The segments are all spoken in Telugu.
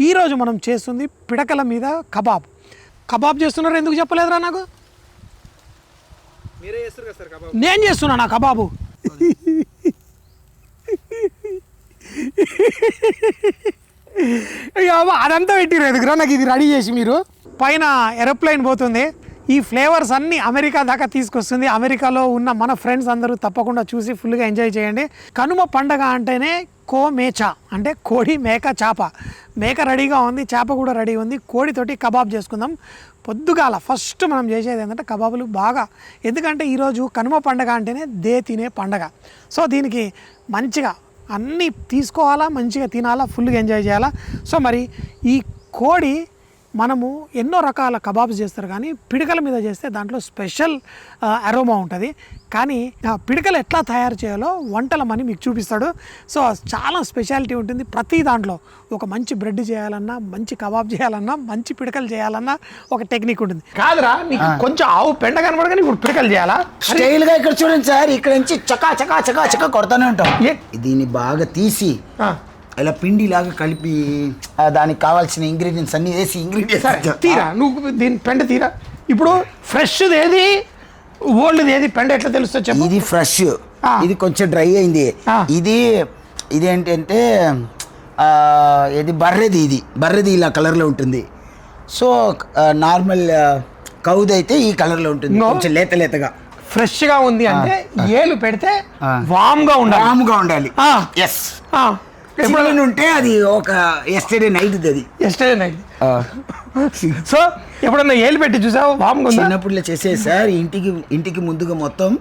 ఈరోజు మనం చేస్తుంది పిడకల మీద కబాబ్. కబాబ్ చేస్తున్నారు? ఎందుకు చెప్పలేదురా నాకు? నేను చేస్తున్నా నా కబాబు. అదంతా పెట్టిరు ఎదుగురా నాకు ఇది రెడీ చేసి మీరు? పైన ఏరోప్లేన్ పోతుంది. ఈ ఫ్లేవర్స్ అన్ని అమెరికా దాకా తీసుకొస్తుంది. అమెరికాలో ఉన్న మన ఫ్రెండ్స్ అందరూ తప్పకుండా చూసి ఫుల్గా ఎంజాయ్ చేయండి. కనుమ పండగ అంటేనే కో మేచా అంటే కోడి మేక చేప. మేక రెడీగా ఉంది చేప కూడా రెడీ ఉంది. కోడితోటి కబాబ్ చేసుకుందాం. పొద్దుగాల ఫస్ట్ మనం చేసేది ఏంటంటే కబాబులు బాగా. ఎందుకంటే ఈరోజు కనుమ పండగ అంటేనే దే తినే పండగ. సో దీనికి మంచిగా అన్నీ తీసుకోవాలా మంచిగా తినాలా ఫుల్గా ఎంజాయ్ చేయాలా. సో మరి ఈ కోడి మనము ఎన్నో రకాల కబాబ్స్ చేస్తారు కానీ పిడకల మీద చేస్తే దాంట్లో స్పెషల్ అరోమా ఉంటుంది. కానీ ఆ పిడకలు ఎట్లా తయారు చేయాలో వంటల మని మీకు చూపిస్తాడు. సో చాలా స్పెషాలిటీ ఉంటుంది. ప్రతి దాంట్లో ఒక మంచి బ్రెడ్ చేయాలన్నా మంచి కబాబ్ చేయాలన్నా మంచి పిడకలు చేయాలన్నా ఒక టెక్నిక్ ఉంటుంది. కాదురా నీకు కొంచెం ఆవు పెండ కనబడగానే ఇప్పుడు పిడకలు చేయాలా? స్టైల్గా ఇక్కడ చూడండి సార్ ఇక్కడ నుంచి చకా చకా చకా చకా కొడతానే ఉంటాం. దీన్ని బాగా తీసి ఆ, ఇలా పిండి లాగా కలిపి దానికి కావాల్సిన ఇంగ్రీడియంట్స్ అన్ని వేసి ఇంగ్రీడియంట్స్ తీరా. నువ్వు దీని పెండ తీరా. ఇప్పుడు ఫ్రెష్ ఏది? ఓల్డ్ ఏది పెండ ఎట్లా తెలుస్తుంది చెప్పు. ఇది ఫ్రెష్. ఇది కొంచెం డ్రై అయింది. ఇది ఇది ఏంటంటే ఇది బర్రెది ఇది. బర్రెది ఇలా కలర్లో ఉంటుంది. సో నార్మల్ కౌది అయితే ఈ కలర్లో ఉంటుంది. కొంచెం లేత లేతగా. ఫ్రెష్గా ఉంది అంటే ఏలు పెడితే ఆ. వామ్గా ఉండాలి. రాముగా ఉండాలి. ఎస్ ఎప్పుడైనా ఉంటే అది ఒక ఎస్టర్డే నైట్ అది. ఎస్టర్డే నైట్ సో ఎప్పుడన్నా ఏలు పెట్టి చూసావు? వామ్గా ఉందా? చిన్నప్పుడు చేసేది సార్ ఇంటికి ఇంటికి ముందుగా మొత్తం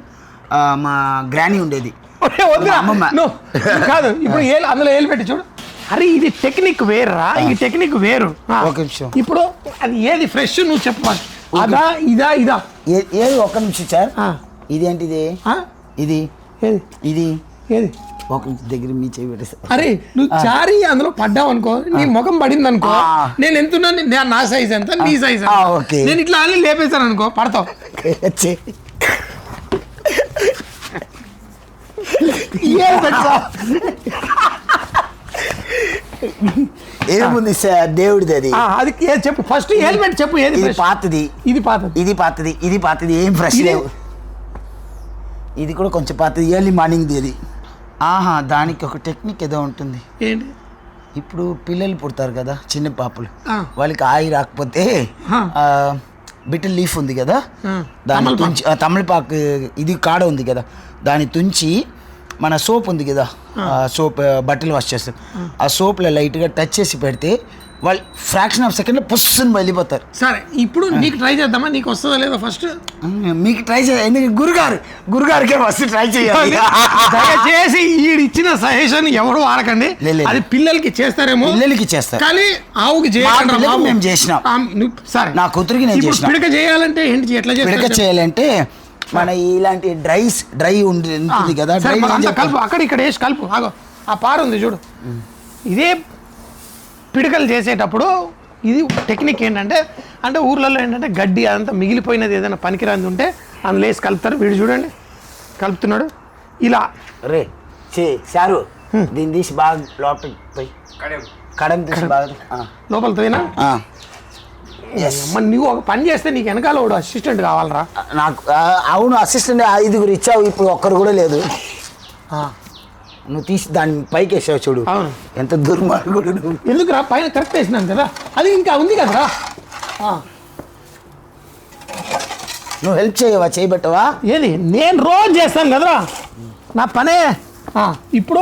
మా గ్రానీ ఉండేది. కాదు ఇప్పుడు ఏలు అందులో ఏలు పెట్టి చూడు. అరే ఇది టెక్నిక్ వేరురా? ఈ టెక్నిక్ వేరు. ఒక నిమిషం. ఇప్పుడు అది ఏది ఫ్రెష్ నువ్వు చెప్పు first. అదా ఇదా ఇదా? ఏ- ఏది ఒక్క నిమిషం సార్. ఇదేంటిది? ఇది. ఏది? ఇది. ఏది? ఒక నిమిషం దగ్గర మీ చేయి పెట్టేస్తా అరే నువ్వు చారి అందులో పడ్డావు అనుకో నీ ముఖం పడింది అనుకో. నేను ఎంత నీ- సైజ్ ఎంత నీ సైజ్ ఓకే. నేను ఇట్లా అని లేపేశాను అనుకో పడతావు. ఏముంది సార్ దేవుడిది అది. అది చెప్పు ఫస్ట్ హెల్మెట్ చెప్పు ఏది ఇది? పాతది. ఇది పాతది. ఇది పాతది ఇది పాతది ఏం ఫ్రెష్ లేవు. ఇది కూడా కొంచెం పాతది ఎర్లీ మార్నింగ్ అది. ఆహా దానికి ఒక టెక్నిక్ ఏదో ఉంటుంది ఏంటి ఇప్పుడు పిల్లలు పుడతారు కదా చిన్న పాపలు. వాళ్ళకి ఆయి రాకపోతే ఆ. బిటల్ లీఫ్ ఉంది కదా. దాన్ని. తుంచి ఆ, తమలపాకు ఇది కాడ ఉంది కదా దాన్ని తుంచి మన సోప్ ఉంది కదా సోప్ బట్టలు వాష్ చేస్తారు ఆ సోప్లో లైట్గా టచ్ చేసి పెడితే వాళ్ళు ఫ్రాక్షన్ ఆఫ్ సెకండ్లో పుస్సుని వెళ్ళిపోతారు సరే ఇప్పుడు నీకు ట్రై చేద్దామా? నీకు వస్తుందా లేదా ఫస్ట్ మీకు ట్రై చేయాలి ఎందుకంటే గురుగారు గురుగారికే ఫస్ట్ ట్రై చేయాలి? దయచేసి ఈడు ఇచ్చిన సజెషన్ ఎవరు వాడకండి. అది పిల్లలకి చేస్తారేమో? పిల్లలకి చేస్తారు. కానీ ఆవుకి. మేము చేసినాం. సరే. నా కూతురికి నేను చేసినా. పిడక చేయాలంటే ఏంటి? ఎట్లా పిడక చేయాలంటే మన ఇలాంటి డ్రైస్ డ్రై ఉంది ఉంటుంది కదా డ్రై కలుపు. అక్కడ ఇక్కడ వేసి కలుపు. ఆగో ఆ పారు ఉంది చూడు. ఇదే పిడకలు చేసేటప్పుడు ఇది టెక్నిక్ ఏంటంటే అంటే ఊర్లలో ఏంటంటే గడ్డి అదంతా మిగిలిపోయినది ఏదైనా పనికిరాంది ఉంటే అందులో వేసి కలుపుతారు. వీడు చూడండి కలుపుతున్నాడు. ఇలా. రే చే సారు దీన్ని తీసి బాగా లోపలికి పోయి. కడం తీసి బాగా ఆ. లోపల తోయినా ఆ. Yes. మరి నువ్వు ఒక పని చేస్తే నీకు వెనకాల ఒక అసిస్టెంట్ కావాలరా? నాకు అవును అసిస్టెంట్ ఐదుగురు ఇచ్చావు ఇప్పుడు ఒక్కరు కూడా లేదు. నువ్వు తీసి దాన్ని పైకి వేసావు చూడు. అవును. ఎంత దుర్మార్గుడు నువ్వు. ఎందుకురా? పైన కరెక్ట్ వేసినాను కదా. అది ఇంకా ఉంది కదరా? ఆ, నువ్వు హెల్ప్ చేయవా చేయబెట్టవా? ఏది? నేను రోజు చేస్తాను కదరా? నా పనే? ఆ, ఇప్పుడు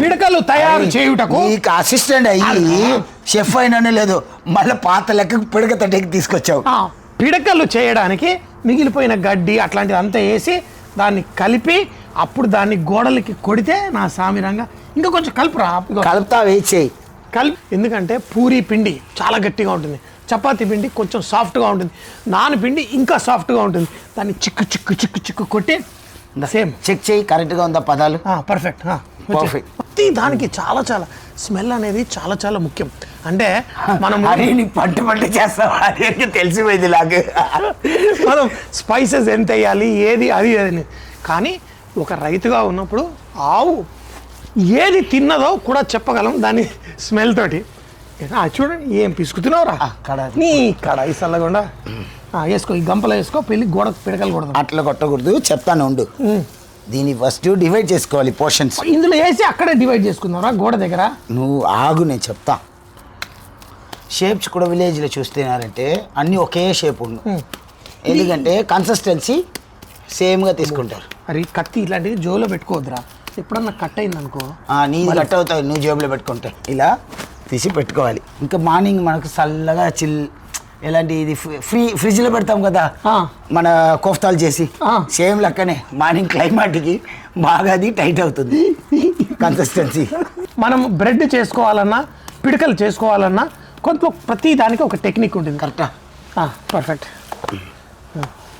పిడకలు తయారు చేయుటకు నీకు అసిస్టెంట్ అయ్యి షెఫ్ అయినానే లేదు మళ్ళీ పాత లెక్క పిడక తట్టకి తీసుకొచ్చావు. ఆ, పిడకలు చేయడానికి మిగిలిపోయిన గడ్డి అట్లాంటిది అంతా వేసి దాన్ని కలిపి అప్పుడు దాన్ని గోడలకి కొడితే నా సామిరంగా ఇంకా కొంచెం కలుపురా. కలుపుతా వేయి చేయి. కలిపి. ఎందుకంటే పూరి పిండి చాలా గట్టిగా ఉంటుంది. చపాతీ పిండి కొంచెం సాఫ్ట్గా ఉంటుంది. నాన్ పిండి ఇంకా సాఫ్ట్గా ఉంటుంది. దాన్ని చిక్కు చిక్కు చిక్కు చిక్కు కొట్టి సేమ్. చెక్ చేయి కరెక్ట్గా ఉందా పదాలు? పర్ఫెక్ట్. ప్రతి దానికి చాలా చాలా స్మెల్ అనేది చాలా చాలా ముఖ్యం. అంటే మనం అరే నీ పంట పంట చేస్తావా? అదే తెలిసిపోయింది నాకు. మనం స్పైసెస్ ఎంత వేయాలి ఏది అది అని కానీ ఒక రైతుగా ఉన్నప్పుడు ఆవు ఏది తిన్నదో కూడా చెప్పగలం దాని స్మెల్ తోటి. చూడండి ఏం పిసుకుతున్నావురా? కడ. నీ కడ ఈ చల్లకుండా ఆ, వేసుకో ఈ గంపలో వేసుకో పెళ్ళి గోడ పిడకలు కొడదాం. అట్లా కొట్టకూడదు చెప్తాను ఉండు. దీన్ని ఫస్ట్ డివైడ్ చేసుకోవాలి పోర్షన్స్ ఇందులో వేసి అక్కడే డివైడ్ చేసుకుందాంరా గోడ దగ్గర? నువ్వు ఆగు నేను చెప్తా. షేప్స్ కూడా విలేజ్లో చూస్తున్నారంటే అన్నీ ఒకే షేప్ ఉండు. ఎందుకంటే కన్సిస్టెన్సీ సేమ్గా తీసుకుంటారు. అరే కత్తి ఇట్లాంటిది జోలో పెట్టుకోవద్దురా. ఎప్పుడన్నా కట్ అయింది అనుకో నీది కట్ అవుతాయి నువ్వు జేబులో పెట్టుకుంటే. ఇలా తీసి పెట్టుకోవాలి. ఇంకా మార్నింగ్ మనకు చల్లగా చిల్ ఎలాంటి ఇది ఫ్రీ- ఫ్రీ ఫ్రిడ్జ్లో పెడతాం కదా. మన కోఫ్తాలు చేసి. సేమ్ లెక్కనే మార్నింగ్ క్లైమాట్కి బాగా అది టైట్ అవుతుంది. కన్సిస్టెన్సీ. మనం బ్రెడ్ చేసుకోవాలన్నా పిడకలు చేసుకోవాలన్నా కొంత ప్రతి దానికి ఒక టెక్నిక్ ఉంటుంది. కరెక్టా? పర్ఫెక్ట్.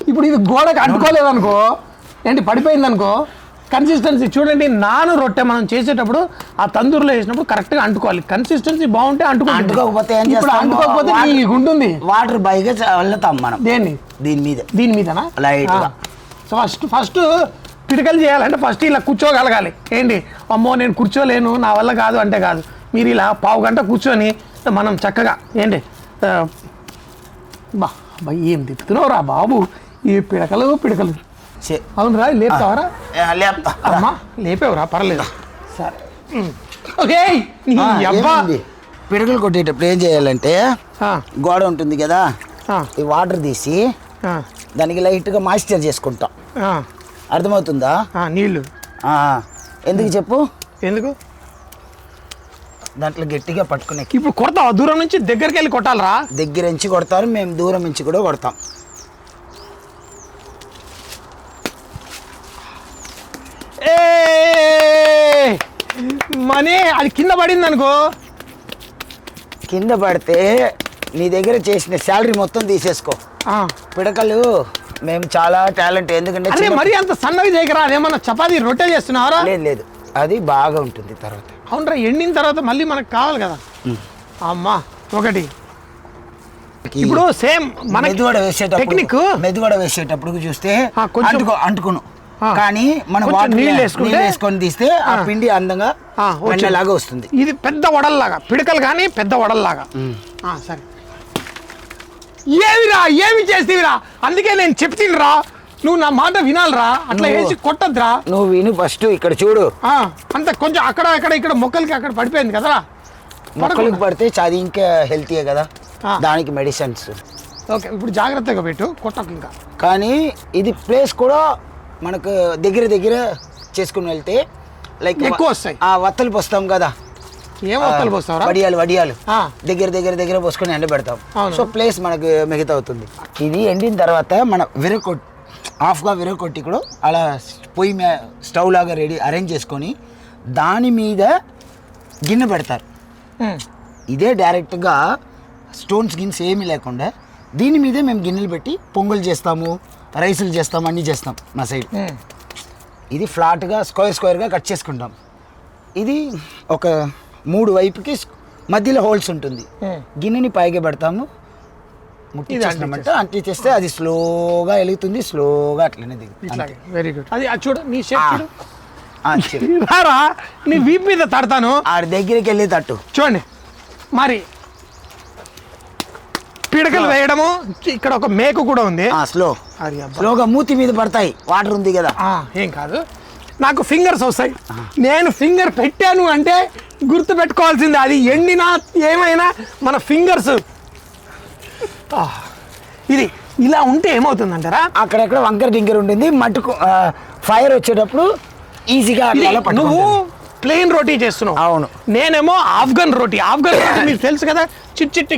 ఇప్పుడు ఇది గోడకి అనుకో ఏంటి పడిపోయింది అనుకో కన్సిస్టెన్సీ చూడండి నాను రొట్టె మనం చేసేటప్పుడు ఆ తందూరులో వేసినప్పుడు కరెక్ట్గా అంటుకోవాలి. కన్సిస్టెన్సీ బాగుంటే అంటుకోకపోతే ఏం ఇప్పుడు? అంటుకోకపోతే ఉంటుంది వాటర్ బైగా వెళ్తాం మనం. దేన్ని? దీని మీద. దీని మీదనా? Light గా. సో ఫస్ట్ ఫస్ట్ పిడకలు చేయాలంటే ఫస్ట్ ఇలా కూర్చోగలగాలి. ఏంటి? అమ్మో నేను కూర్చోలేను నా వల్ల కాదు అంటే కాదు. మీరు ఇలా పావు గంట కూర్చొని మనం చక్కగా ఏంటి? బా ఏం తిప్పుతున్నావురా బాబు? ఈ పిడకలు పిడకలు. చే- అవునురా లేపుతావరా? లేపుతా. అమ్మా లేపేవరా పర్లేదు. సరే. ఓకే అబ్బా? పిడుగులు కొట్టేటప్పుడు ఏం చేయాలంటే ఆ, గోడ ఉంటుంది కదా ఆ, ఈ వాటర్ తీసి దానికి లైట్గా మాయిశ్చర్ చేసుకుంటాం. ఆ, అర్థమవుతుందా? ఆ, నీళ్ళు. ఆ, ఎందుకు చెప్పు? ఎందుకు? దాంట్లో గట్టిగా పట్టుకునే. ఇప్పుడు కొడతావా? దూరం నుంచి దగ్గరికి వెళ్ళి కొట్టాలరా. దగ్గర నుంచి కొడతారు మేము దూరం నుంచి కూడా కొడతాం ఏ మనీ అది కింద పడింది అనుకో కింద పడితే నీ దగ్గర చేసిన శాలరీ మొత్తం తీసేసుకో. పిడకలు మేము చాలా టాలెంట్ ఎందుకంటే అరే మరి అంత సన్నవి చేయకరా? అదేమన్నా చపాతీ రొట్టె చేస్తున్నావరా లేదు లేదు. అది బాగా ఉంటుంది తర్వాత. అవునరా ఎండిన తర్వాత మళ్ళీ మనకు కావాలి కదా. అమ్మా ఒకటి. ఇప్పుడు సేమ్ మన మెదువడ వేసేటప్పుడు టెక్నిక్. మెదువడ వేసేటప్పుడు చూస్తే అంటుకో అంటుకును. కానీ మనం నీళ్ళు వేసుకుంటే- నీళ్ళు వేసుకొని తీస్తే ఆ. పిండి అందంగా ఆ, వచ్చింది. లాగా వస్తుంది. ఇది పెద్ద వడల్లాగా పిడకలు కానీ పెద్ద వడల్లాగా. సరే. ఏమిరా ఏమి చేస్తేవిరా? అందుకే నేను చెప్తినిరా నువ్వు నా మాట వినాలిరా అట్లా వేసి కొట్టద్దురా. నువ్వు విను ఫస్ట్ ఇక్కడ చూడు. అంత కొంచెం అక్కడ అక్కడ ఇక్కడ మొక్కలకి అక్కడ పడిపోయింది కదరా మొక్కలకు పడితే అది ఇంకా హెల్తీయే కదా. దానికి మెడిసిన్స్ ఓకే ఇప్పుడు జాగ్రత్తగా పెట్టు కొట్టకు ఇంకా. కానీ ఇది ప్లేస్ కూడా మనకు దగ్గర దగ్గర చేసుకుని వెళ్తే లైక్ ఎక్కువ వస్తాయి. ఆ వత్తలు పోస్తాం కదా ఏం వత్తలు పోస్తావరా వడియాలు వడియాలు. దగ్గర దగ్గర దగ్గర పోసుకొని ఎండబెడతాం అవును. సో ప్లేస్ మనకు మిగతా అవుతుంది ఇది ఎండిన తర్వాత మన విరగొట్టి హాఫ్గా విరగొట్టి కూడా అలా పొయ్యి మే స్టవ్ లాగా రెడీ అరేంజ్ చేసుకొని దాని మీద గిన్నె పెడతారు. ఇదే డైరెక్ట్గా స్టోన్స్ గిన్నెస్ ఏమీ లేకుండా దీని మీదే మేము గిన్నెలు పెట్టి పొంగల్ చేస్తాము రైసులు చేస్తాం అన్నీ చేస్తాం మా సైడ్. ఇది ఫ్లాట్గా స్క్వేర్ స్క్వేర్గా కట్ చేసుకుంటాం. ఇది ఒక మూడు వైపుకి మధ్యలో హోల్స్ ఉంటుంది. గిన్నెని పైకి పెడతాము. ముట్టి చేసినామంటే అంటి చేస్తే అది స్లోగా వెలుగుతుంది స్లోగా అట్లనే దిగు వెరీ గుడ్ అది చూడు నీ రారా నీ వీప్ మీద తడతాను. ఆడి దగ్గరికి వెళ్ళి తట్టు. చూడండి. మరి పిడకలు వేయడము ఇక్కడ ఒక మేకు కూడా ఉంది. స్లో. స్లోగా మూతి మీద పడతాయి. వాటర్ ఉంది కదా. ఏం కాదు. నాకు ఫింగర్స్ వస్తాయి. నేను ఫింగర్ పెట్టాను అంటే గుర్తు పెట్టుకోవాల్సిందే. అది ఎండినా ఏమైనా మన ఫింగర్స్. ఇది ఇలా ఉంటే ఏమవుతుందంటారా? అక్కడక్కడ వంకర టింకర్ ఉంటుంది. మట్టుకు ఫైర్ వచ్చేటప్పుడు ఈజీగా నువ్వు. ప్లెయిన్ రోటీ చేస్తున్నావు. అవును. నేనేమో ఆఫ్ఘన్ రోటీ. ఆఫ్ఘన్ రోటీ మీకు తెలుసు కదా? చిట్ చిట్టి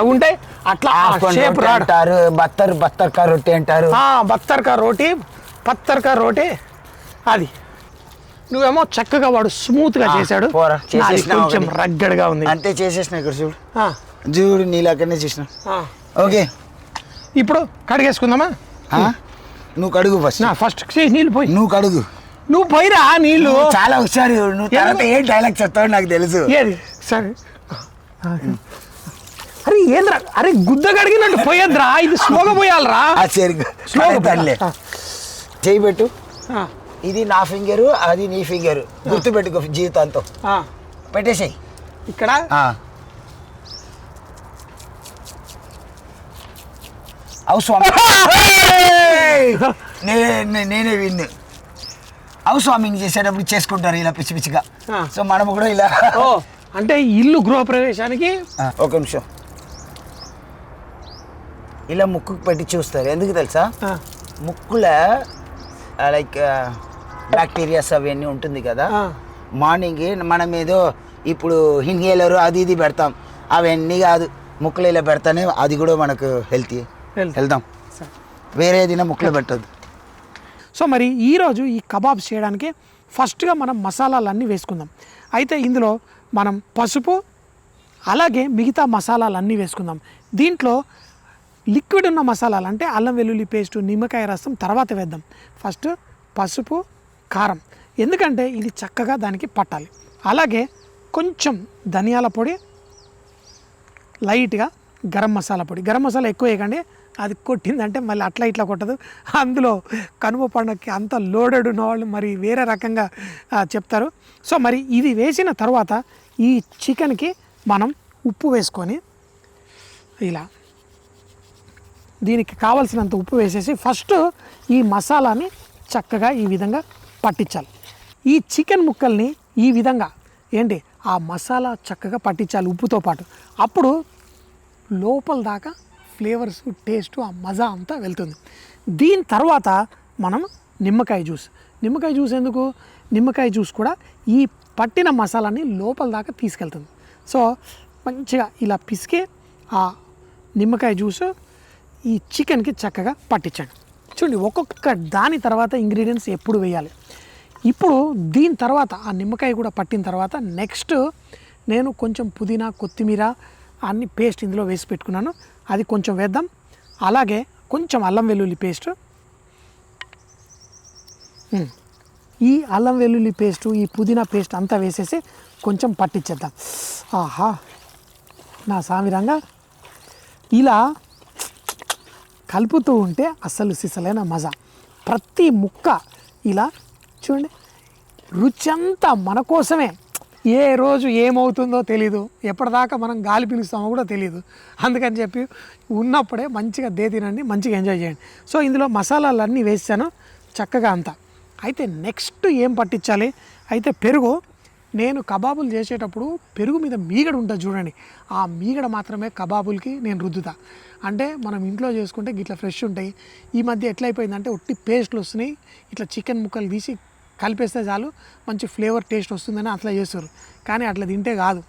ఉంటాయి. అట్లా షేప్ అంటారు బత్తర్ బత్తర్ కా రొట్టె అంటారు. ఆ, బత్తర్ కా రోటీ పత్తర్ కా రోటీ. అది. నువ్వేమో చక్కగా వాడు స్మూత్గా చేశాడు. కొంచెం. రగ్గడగా ఉంది. అంతే చేసేసిన ఇక్కడ చూడు. చూడు నీళ్ళక్కడనే చూసిన. ఆ. ఓకే. ఇప్పుడు కడిగేసుకుందామా? నువ్వు కడుగు ఫస్ట్ ఫస్ట్ నీళ్ళు పోయి. నువ్వు కడుగు. నువ్వు పోయిరా నీళ్ళు. చాలా హుషారు. నువ్వు తర్వాత ఏ డైలాగ్ చెప్తావు నాకు తెలుసు. సరే. అరే ఏంద్రా? అరే గుద్ద కడిగినట్టు పోయేద్రా ఇది స్లోగ పోయాలరా. సరే. స్లోగా చేయి పెట్టు. ఇది నా ఫింగరు అది నీ ఫింగరు. గుర్తు పెట్టుకో జీవితాంతో. పెట్టేసాయి. ఇక్కడ? అవు నేనే విన్ను. హౌస్ వామింగ్ చేసేటప్పుడు చేసుకుంటారు ఇలా పిచ్చి పిచ్చిగా. సో మనము కూడా ఇలా ఓ అంటే ఇల్లు గృహప్రవేశానికి? ఒక నిమిషం. ఇలా ముక్కుకు పెట్టి చూస్తారు. ఎందుకు తెలుసా? ముక్కుల లైక్ బ్యాక్టీరియాస్ అవన్నీ ఉంటుంది కదా. మార్నింగ్ మనం ఏదో ఇప్పుడు ఇన్హేలర్ అది ఇది పెడతాం. అవన్నీ కాదు. ముక్కులు ఇలా పెడతానే అది కూడా మనకు హెల్తీ. వెళ్దాం. వేరే ఏదైనా ముక్కులో పెట్టద్దు. సో మరి ఈరోజు ఈ కబాబ్స్ చేయడానికి ఫస్ట్గా మనం మసాలాలన్నీ వేసుకుందాం. అయితే ఇందులో మనం పసుపు అలాగే మిగతా మసాలాలన్నీ వేసుకుందాం. దీంట్లో లిక్విడ్ ఉన్న మసాలాలు అంటే అల్లం వెల్లుల్లి పేస్ట్ నిమ్మకాయ రసం తర్వాత వేద్దాం. ఫస్ట్ పసుపు కారం. ఎందుకంటే ఇది చక్కగా దానికి పట్టాలి. అలాగే కొంచెం ధనియాల పొడి లైట్గా గరం మసాలా పొడి. గరం మసాలా ఎక్కువ వేయకండి. అది కొట్టిందంటే మళ్ళీ అట్లా ఇట్లా కొట్టదు. అందులో కనుమ పండుగకి అంత లోడెడ్ ఉన్నవాళ్ళు మరి వేరే రకంగా చెప్తారు. సో మరి ఇది వేసిన తర్వాత ఈ చికెన్కి మనం ఉప్పు వేసుకొని ఇలా దీనికి కావలసినంత ఉప్పు వేసేసి ఫస్ట్ ఈ మసాలాని చక్కగా ఈ విధంగా పట్టించాలి. ఈ చికెన్ ముక్కల్ని ఈ విధంగా ఏంటి? ఆ మసాలా చక్కగా పట్టించాలి ఉప్పుతో పాటు. అప్పుడు లోపల దాకా ఫ్లేవర్స్ టేస్ట్ ఆ మజా అంతా వెళ్తుంది. దీని తర్వాత మనం నిమ్మకాయ జ్యూస్. నిమ్మకాయ జ్యూస్ ఎందుకు? నిమ్మకాయ జ్యూస్ కూడా ఈ పట్టిన మసాలాని లోపల దాకా తీసుకెళ్తుంది. సో మంచిగా ఇలా పిసికి ఆ నిమ్మకాయ జ్యూస్ ఈ చికెన్కి చక్కగా పట్టించండి. చూడండి ఒక్కొక్క దాని తర్వాత ఇంగ్రీడియంట్స్ ఎప్పుడు వేయాలి? ఇప్పుడు దీని తర్వాత ఆ నిమ్మకాయ కూడా పట్టిన తర్వాత నెక్స్ట్ నేను కొంచెం పుదీనా కొత్తిమీర అన్ని పేస్ట్ ఇందులో వేసి పెట్టుకున్నాను. అది కొంచెం వేద్దాం. అలాగే కొంచెం అల్లం వెల్లుల్లి పేస్ట్. ఈ అల్లం వెల్లుల్లి పేస్టు ఈ పుదీనా పేస్ట్ అంతా వేసేసి కొంచెం పట్టించేద్దాం ఆహా! నా సామిరంగా ఇలా కలుపుతూ ఉంటే అస్సలు సిసలైన మజా. ప్రతి ముక్క ఇలా చూడండి రుచి అంతా మన కోసమే. ఏ రోజు ఏమవుతుందో తెలీదు. ఎప్పటిదాకా మనం గాలి పిలుస్తామో కూడా తెలియదు అందుకని చెప్పి ఉన్నప్పుడే మంచిగా దే తినండి మంచిగా ఎంజాయ్ చేయండి. సో ఇందులో మసాలాలన్నీ వేసాను చక్కగా అంతా. అయితే నెక్స్ట్ ఏం పట్టించాలి? అయితే పెరుగు. నేను కబాబులు చేసేటప్పుడు పెరుగు మీద మీగడ ఉంటుంది చూడండి. ఆ మీగడ మాత్రమే కబాబులకి నేను రుద్దుతా. అంటే మనం ఇంట్లో చేసుకుంటే ఇట్లా ఫ్రెష్ ఉంటాయి. ఈ మధ్య ఎట్లయిపోయిందంటే ఒట్టి పేస్ట్లు వస్తున్నాయి. ఇట్లా చికెన్ ముక్కలు తీసి కలిపేస్తే చాలు మంచి ఫ్లేవర్ టేస్ట్ వస్తుందని అట్లా చేస్తారు. కానీ అట్లా తింటే కాదు.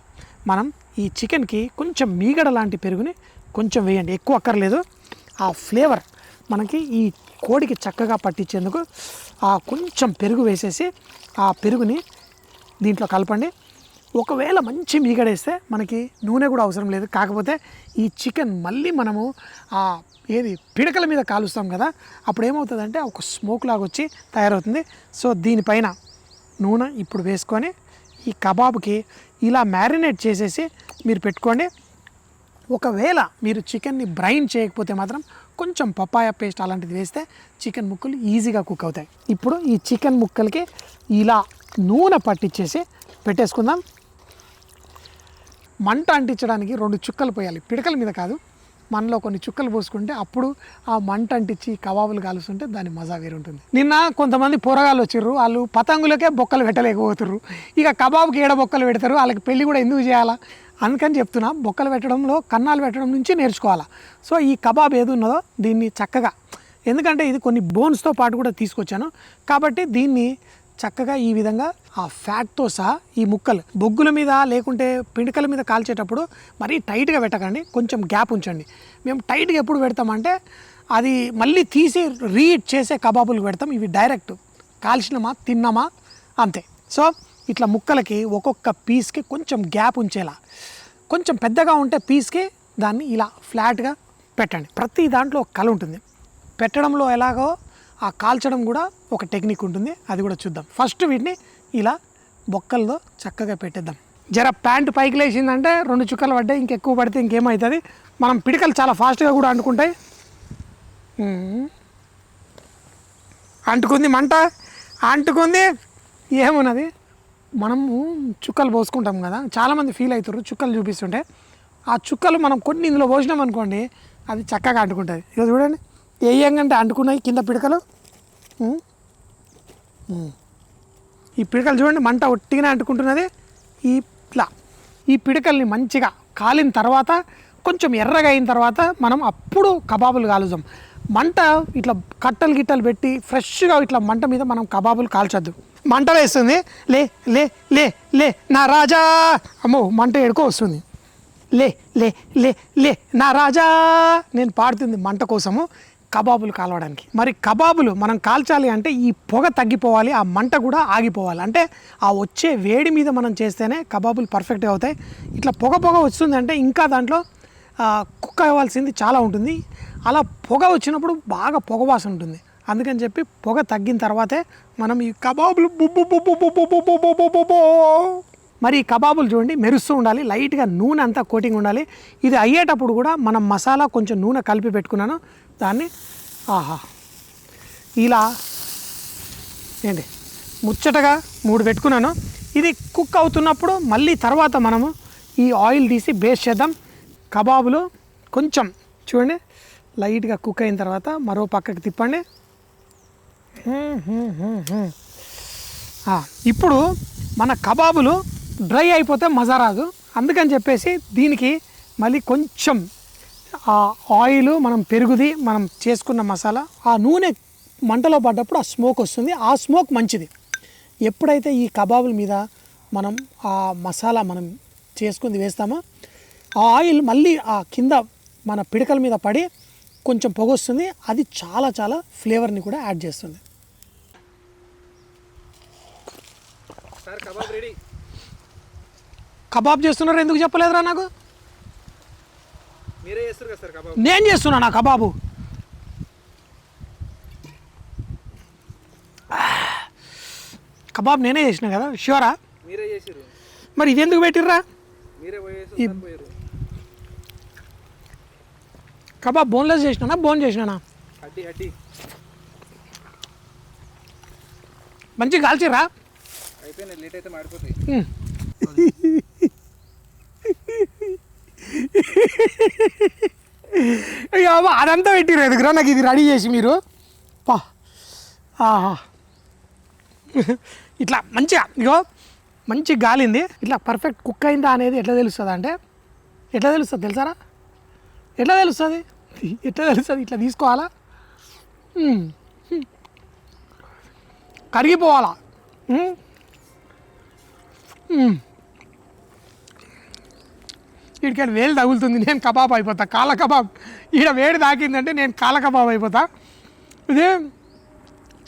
మనం ఈ చికెన్కి కొంచెం మీగడ లాంటి పెరుగుని కొంచెం వేయండి. ఎక్కువ అక్కర్లేదు. ఆ ఫ్లేవర్ మనకి ఈ కోడికి చక్కగా పట్టించేందుకు ఆ కొంచెం పెరుగు వేసేసి ఆ పెరుగుని దీంట్లో కలపండి. ఒకవేళ మంచి మీగడేస్తే మనకి నూనె కూడా అవసరం లేదు. కాకపోతే ఈ చికెన్ మళ్ళీ మనము ఆ ఏది పిడకల మీద కాలుస్తాం కదా అప్పుడు ఏమవుతుందంటే ఒక స్మోక్ లాగా వచ్చి తయారవుతుంది. సో దీనిపైన నూనె ఇప్పుడు వేసుకొని ఈ కబాబ్కి ఇలా మ్యారినేట్ చేసేసి మీరు పెట్టుకోండి. ఒకవేళ మీరు చికెన్ని బ్రైన్ చేయకపోతే మాత్రం కొంచెం పపాయ పేస్ట్ అలాంటిది వేస్తే చికెన్ ముక్కలు ఈజీగా కుక్ అవుతాయి. ఇప్పుడు ఈ చికెన్ ముక్కలకి ఇలా నూనె పట్టించేసి పెట్టేసుకుందాం. మంట అంటించడానికి రెండు చుక్కలు పోయాలి. పిడకల మీద కాదు మనలో కొన్ని చుక్కలు పోసుకుంటే అప్పుడు ఆ మంట అంటించి కబాబులు కాలుస్తుంటే దాని మజా వేరు ఉంటుంది నిన్న కొంతమంది పోరగాళ్ళు వచ్చిర్రు వాళ్ళు పతంగులకే బొక్కలు పెట్టలేకపోతుర్రు. ఇక కబాబ్కి ఏడ బొక్కలు పెడతారు వాళ్ళకి పెళ్ళి కూడా ఎందుకు చేయాలా? అందుకని చెప్తున్నా బొక్కలు పెట్టడంలో కన్నాలు పెట్టడం నుంచి నేర్చుకోవాలా? సో ఈ కబాబ్ ఏది ఉన్నదో దీన్ని చక్కగా ఎందుకంటే ఇది కొన్ని బోన్స్తో పాటు కూడా తీసుకొచ్చాను. కాబట్టి దీన్ని చక్కగా ఈ విధంగా ఆ ఫ్యాట్తో సహా ఈ ముక్కలు బొగ్గుల మీద లేకుంటే పిండికల మీద కాల్చేటప్పుడు మరీ టైట్గా పెట్టకండి. కొంచెం గ్యాప్ ఉంచండి. మేము టైట్గా ఎప్పుడు పెడతామంటే అది మళ్ళీ తీసి రీహీట్ చేసే కబాబులు పెడతాం. ఇవి డైరెక్ట్ కాల్చినమా తిన్నామా అంతే. సో ఇట్లా ముక్కలకి ఒక్కొక్క పీస్కి కొంచెం గ్యాప్ ఉంచేలా. కొంచెం పెద్దగా ఉంటే పీస్కి దాన్ని ఇలా ఫ్లాట్గా పెట్టండి. ప్రతి దాంట్లో ఒక కళ ఉంటుంది. పెట్టడంలో ఎలాగో ఆ కాల్చడం కూడా ఒక టెక్నిక్ ఉంటుంది. అది కూడా చూద్దాం. ఫస్ట్ వీటిని ఇలా బొక్కల్లో చక్కగా పెట్టేద్దాం. జర ప్యాంట్ పైకి లేచిందంటే రెండు చుక్కలు పడ్డాయి ఇంకెక్కువ పడితే ఇంకేమవుతుంది మనం పిడికలు చాలా ఫాస్ట్గా కూడా అంటుకుంటాయి. అంటుకుంది మంట? అంటుకుంది? ఏమున్నది? మనము చుక్కలు పోసుకుంటాం కదా చాలామంది ఫీల్ అవుతారు చుక్కలు చూపిస్తుంటే. ఆ చుక్కలు మనం కొన్ని ఇందులో పోసినాం అనుకోండి అది చక్కగా అంటుకుంటుంది. ఇక చూడండి. వేయంగంటే అంటుకున్నాయి కింద పిడకలు? ఈ పిడకలు చూడండి మంట ఒట్టిగానే అంటుకుంటున్నది. ఇట్లా ఈ పిడకల్ని మంచిగా కాలిన తర్వాత కొంచెం ఎర్రగా అయిన తర్వాత మనం అప్పుడు కబాబులు కాలుస్తాం మంట ఇట్లా కట్టలు గిట్టలు పెట్టి ఫ్రెష్గా ఇట్లా మంట మీద మనం కబాబులు కాల్చొద్దు. మంట వేస్తుంది. లే లే లే లే నా రాజా! అమ్మో మంట ఎడుకో వస్తుంది. లే లే లే లే నా రాజా! నేను పాడుతుంది మంట కోసము. కబాబులు కాలవడానికి మరి కబాబులు మనం కాల్చాలి అంటే ఈ పొగ తగ్గిపోవాలి ఆ మంట కూడా ఆగిపోవాలి అంటే ఆ వచ్చే వేడి మీద మనం చేస్తేనే కబాబులు పర్ఫెక్ట్గా అవుతాయి ఇట్లా పొగ పొగ వస్తుందంటే ఇంకా దాంట్లో కుక్క అవ్వాల్సింది చాలా ఉంటుంది అలా పొగ వచ్చినప్పుడు బాగా పొగవాసన ఉంటుంది అందుకని చెప్పి పొగ తగ్గిన తర్వాతే మనం ఈ కబాబులు బుబ్బు బుబ్బు బుబ్బు బుబ్బు బుబ్బు బుబ్బు మరి ఈ కబాబులు చూడండి మెరుస్తూ ఉండాలి లైట్గా నూనె అంతా కోటింగ్ ఉండాలి. ఇది అయ్యేటప్పుడు కూడా మనం మసాలా కొంచెం నూనె కలిపి పెట్టుకున్నాను. దాన్ని ఆహా. ఇలా ఏంటి? ముచ్చటగా మూడు పెట్టుకున్నాను. ఇది కుక్ అవుతున్నప్పుడు మళ్ళీ తర్వాత మనము ఈ ఆయిల్ తీసి బేస్ చేద్దాం. కబాబులు కొంచెం చూడండి లైట్గా కుక్ అయిన తర్వాత మరో పక్కకి తిప్పండి. ఇప్పుడు మన కబాబులు డ్రై అయిపోతే మజా రాదు. అందుకని చెప్పేసి దీనికి మళ్ళీ కొంచెం ఆ ఆయిల్ మనం పెరుగుది మనం చేసుకున్న మసాలా ఆ నూనె మంటలో పడ్డప్పుడు ఆ స్మోక్ వస్తుంది. ఆ స్మోక్ మంచిది. ఎప్పుడైతే ఈ కబాబుల మీద మనం ఆ మసాలా మనం చేసుకుంది వేస్తామో ఆ ఆయిల్ మళ్ళీ ఆ కింద మన పిడకల మీద పడి కొంచెం పొగ వస్తుంది అది చాలా చాలా ఫ్లేవర్ని కూడా యాడ్ చేస్తుంది. Sir kebab ready. కబాబ్ చేస్తున్నారు ఎందుకు చెప్పలేదురా నాకు? మీరే చేస్తారు కదా సార్ కబాబ్? నేను చేస్తున్నా నా కబాబు? కబాబ్ నేనే చేసిన కదా షూరా? మీరే ఇది ఎందుకు పెట్టిర్రా? కబాబ్ బోన్లెస్ చేసినానా బోన్ చేసినానా? మంచిగా కాల్చిర్రా? అయిపోయినాయి లేట్ అయితే మాడిపోతాయి. అదంతా పెట్టిర్రు. ఎదుగురా నాకు ఇది రెడీ చేసి మీరు. పా. ఆహా ఇట్లా మంచిగా ఇగో మంచి గాలింది. ఇట్లా పర్ఫెక్ట్ కుక్ అయిందా అనేది ఎట్లా తెలుస్తుంది అంటే ఎట్లా తెలుస్తుంది తెలుసారా? ఎట్లా తెలుస్తుంది? ఎట్లా తెలుస్తుంది? ఇట్లా తీసుకోవాలా? కరిగిపోవాలా? ఉమ్. వీడికి వేలు తగులుతుంది. నేను కబాబ్ అయిపోతా. కాళ్ళ కబాబ్. ఈడ వేడి తాకిందంటే నేను కాళ్ళ కబాబ్ అయిపోతా. ఇది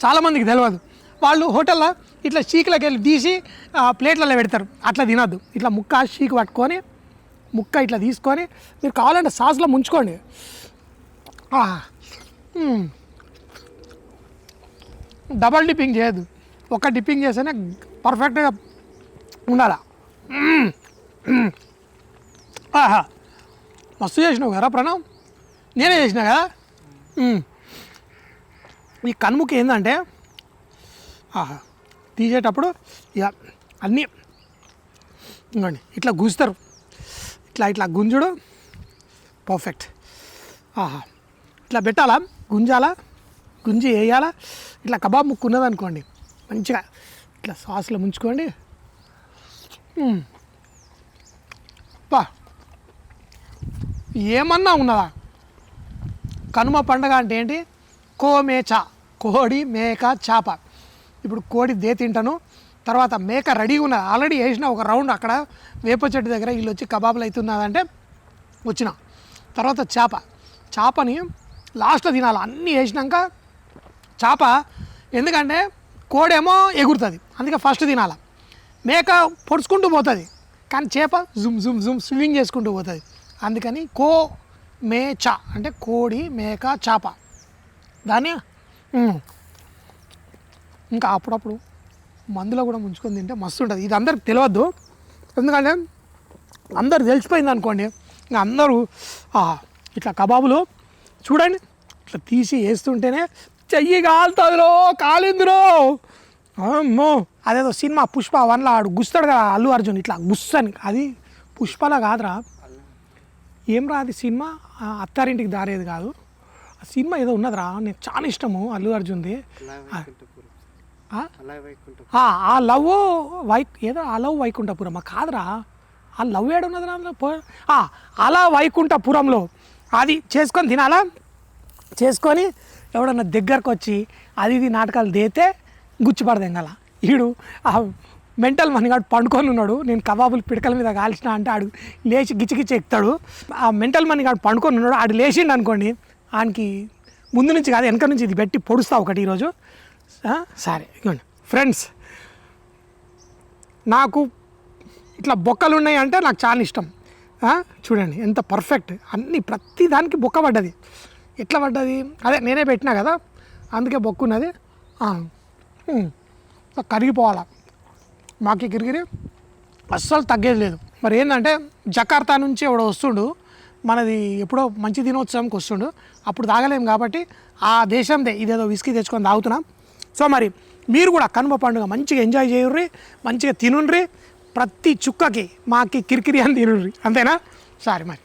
చాలామందికి తెలియదు వాళ్ళు హోటల్లో ఇట్లా చీకులకి వెళ్ళి తీసి ఆ, ప్లేట్లలో పెడతారు. అట్లా తినద్దు. ఇట్లా ముక్క చీకు పట్టుకొని ముక్క ఇట్లా తీసుకొని మీరు కావాలంటే సాస్లో ముంచుకోండి. డబల్ డిప్పింగ్ చేయొద్దు. ఒక డిప్పింగ్ చేస్తేనే పర్ఫెక్ట్గా ఉండాలా? ఆహా. మస్తు చేసినావు కదా ప్రణవ్? నేనే చేసిన కదా? ఈ కనుముకి ఏంటంటే ఆహా తీసేటప్పుడు ఇక అన్నీ ఇంకోండి ఇట్లా గుంజుతారు ఇట్లా ఇట్లా గుంజుడు. పర్ఫెక్ట్. ఆహా. ఇట్లా పెట్టాలా? గుంజాలా? గుంజి వేయాలా? ఇట్లా కబాబ్ ముక్కు ఉన్నదనుకోండి మంచిగా ఇట్లా సాస్లో ముంచుకోండి మ్మ్. పా ఏమన్నా ఉన్నదా? కనుమ పండగ అంటే ఏంటి? కోమేచ కోడి మేక చేప. ఇప్పుడు కోడి దే తింటాను. తర్వాత మేక రెడీగా ఉన్నది. ఆల్రెడీ వేసిన ఒక రౌండ్ అక్కడ వేప చెట్టు దగ్గర వీళ్ళు వచ్చి కబాబులు అవుతున్నదంటే వచ్చిన. తర్వాత చేప. చేపని లాస్ట్లో తినాలి. అన్నీ వేసినాక చేప ఎందుకంటే కోడేమో ఎగురుతుంది. అందుకే ఫస్ట్ తినాలి. మేక పొడుచుకుంటూ పోతుంది. కానీ చేప జుమ్ జుమ్ జుమ్ స్విమ్మింగ్ చేసుకుంటూ పోతుంది. అందుకని కో మేచ అంటే కోడి మేక చేప. దాన్ని ఇంకా అప్పుడప్పుడు మందులో కూడా ముంచుకొని తింటే మస్తు ఉంటుంది. ఇది అందరికి తెలియద్దు ఎందుకంటే అందరు తెలిసిపోయింది అనుకోండి. ఇంకా అందరూ ఇట్లా కబాబులు చూడండి. ఇట్లా తీసి వేస్తుంటేనే చెయ్యి కాలుతుందిరో కాలిందిరో. అమ్మో. అదేదో సినిమా పుష్ప వన్లో ఆడు గుస్తాడు కదా అల్లు అర్జున్ ఇట్లా గుస్తని అది పుష్పలా కాదురా. ఏం రా అది సినిమా? అత్తారింటికి దారేది కాదు. ఆ సినిమా ఏదో ఉన్నదిరా నాకు చాలా ఇష్టము అల్లు అర్జున్ది. ఆ? లవ్ వై ఏదో ఆ లవ్ వైకుంఠపురం కాదురా. ఆ లవ్ ఏడు ఉన్నది అందులో? అలా వైకుంఠపురంలో. అది చేసుకొని తినాలా? చేసుకొని ఎవడన్నా దగ్గరకు వచ్చి అది ఇది నాటకాలు దేతే గుచ్చిపడదెంగల? ఈడు ఆ మెంటల్ మనగాడు పండుకొని ఉన్నాడు. నేను కబాబులు పిడకల మీద కాల్చిన అంటే ఆడు లేచి గిచ్చిగిచ్చి ఎక్కుతాడు. ఆ మెంటల్ మనగాడు పండుకొని ఉన్నాడు. ఆడు లేచిండు అనుకోండి ఆయనకి ముందు నుంచి కాదు వెనక నుంచి ఇది పెట్టి పొడుస్తా ఒకటి ఈరోజు. సరే. ఇవ్వండి ఫ్రెండ్స్ నాకు ఇట్లా బొక్కలు ఉన్నాయి అంటే నాకు చాలా ఇష్టం. చూడండి ఎంత పర్ఫెక్ట్. అన్ని ప్రతి దానికి బొక్క పడ్డది. ఎట్లా పడ్డది? అదే నేనే పెట్టినా కదా అందుకే బొక్కున్నది కరిగిపోవాలా? మాకి గిరిగిరి. అస్సలు తగ్గేది లేదు. మరి ఏంటంటే జకార్తా నుంచి ఎవడో వస్తుండు మనది ఎప్పుడో మంచి దినోత్సవంకి వస్తుండు అప్పుడు తాగలేం కాబట్టి ఆ దేశందే ఇదేదో విస్కీ తెచ్చుకొని తాగుతున్నాం. సో మరి మీరు కూడా కనుమ పండుగ మంచిగా ఎంజాయ్ చేయుర్రి మంచిగా తినుండ్రి ప్రతి చుక్కకి మాకి కిరికిరి అని తినుండ్రి. అంతేనా? సారీ మరి.